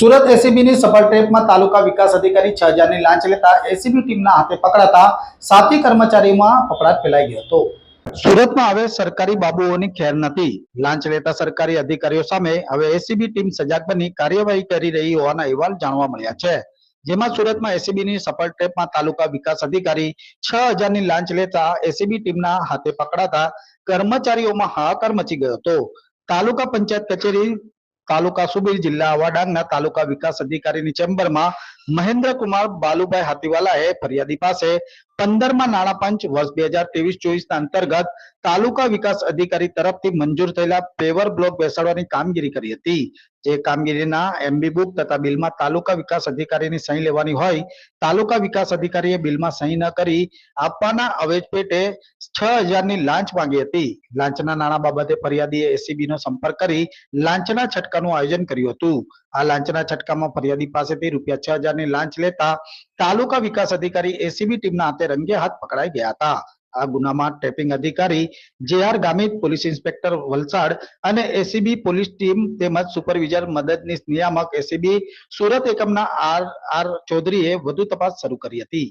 સુરત એસીબીની સફળ ટ્રેપમાં તાલુકા વિકાસ અધિકારી છ હજારની લાંચ લેતા એસીબી ટીમના હાથે પકડાતા સાથી કર્મચારીમાં ફફડાટ ફેલાઈ ગયો હતો. સુરતમાં હવે સરકારી બાબુઓની ખેર નથી. લાંચ લેતા સરકારી અધિકારીઓ સામે હવે એસીબી ટીમ સજાગ બની કાર્યવાહી કરી રહી હોવાના અહેવાલ જાણવા મળ્યા છે. જેમાં સુરતમાં એસીબીની સફળ ટ્રેપમાં તાલુકા વિકાસ અધિકારી છ હજારની લાંચ લેતા એસીબી ટીમના હાથે પકડાતા કર્મચારીઓમાં હાહાકાર મચી ગયો હતો. તાલુકા પંચાયત કચેરી તાલુકા સુબીર જિલ્લા આવાડાંગના તાલુકા વિકાસ અધિકારીની ચેમ્બરમાં મહેન્દ્રકુમાર બાલુભાઈ હાથીવાલાએ ફરિયાદી પાસે પંદરમાં નાણાં પંચ વર્ષ બે હજાર ત્રેવીસ ચોવીસ ના અંતર્ગત તાલુકા વિકાસ અધિકારી તરફથી મંજૂર થયેલા પેવર બ્લોક બેસાડવાની કામગીરી કરી હતી. જે કામગીરીના એમબી બુક તથા બિલમાં તાલુકા વિકાસ અધિકારીની સહી લેવાની હોય, તાલુકા વિકાસ અધિકારીએ બિલમાં સહી ન કરી આપવાના અવેજ પેટે છ હજારની લાંચ માંગી હતી. લાંચના નાણાં બાબતે ફરિયાદીએ એસીબી નો સંપર્ક કરી લાંચના છટકાનું આયોજન કર્યું હતું. આ લાંચના છટકામાં ફરિયાદી પાસેથી રૂપિયા છ હજારની લાંચ લેતા તાલુકા વિકાસ અધિકારી એસીબી ટીમના હાથે રંગે હાથ પકડાઈ ગયા હતા. આ ગુનામાં ટ્રેપિંગ અધિકારી જે R Gamit, police inspector Valsad અને એસીબી પોલીસ ટીમ તેમજ સુપરવિઝર મદદનીશ નિયામક એસીબી સુરત એકમના આર આર ચૌધરીએ વધુ તપાસ શરૂ કરી હતી.